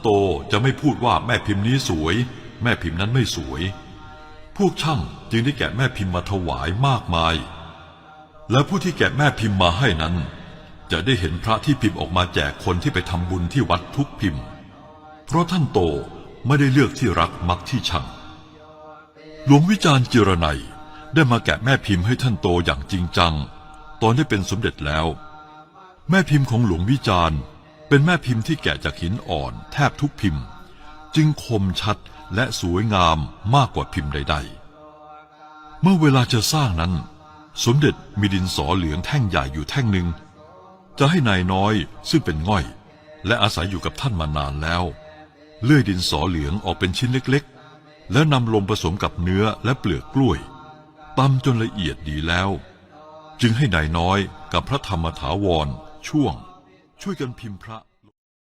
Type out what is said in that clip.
โตจะไม่พูดว่าแม่พิมพ์นี้สวย แม่พิมพ์นั้นไม่สวย พวกช่างจึงได้แกะแม่พิมพ์มาถวายมากมาย และผู้ที่แกะแม่พิมพ์มาให้นั้น จะได้เห็นพระที่พิมพ์ออกมาแจกคนที่ไปทำบุญที่วัดทุกพิมพ์ เพราะท่านโตไม่ได้เลือกที่รักมักที่ชังหลวงวิจารณ์จิรนัยได้มาแกะแม่พิมพ์ให้ท่านโตอย่างจริงจัง ตอนได้เป็นสมเด็จแล้ว แม่พิมพ์ของหลวงวิจารณ์ เป็นแม่พิมพ์ที่แกะจากหินอ่อนแทบทุกพิมพ์ จึงคมชัดและสวยงามมากกว่าพิมพ์ใด ๆ เมื่อเวลาจะสร้างนั้น สมเด็จมีดินสอเหลืองแท่งใหญ่อยู่แท่งหนึ่ง จะให้นายน้อยซึ่งเป็นง่อย และอาศัยอยู่กับท่านมานานแล้ว เลื่อยดินสอเหลืองออกเป็นชิ้นเล็กๆ แล้วนำลงผสมกับเนื้อและเปลือกกล้วยตำจนละเอียดดีแล้ว จึงให้นายน้อยกับพระธรรมถาวรช่วง ช่วยกันพิมพ์พระ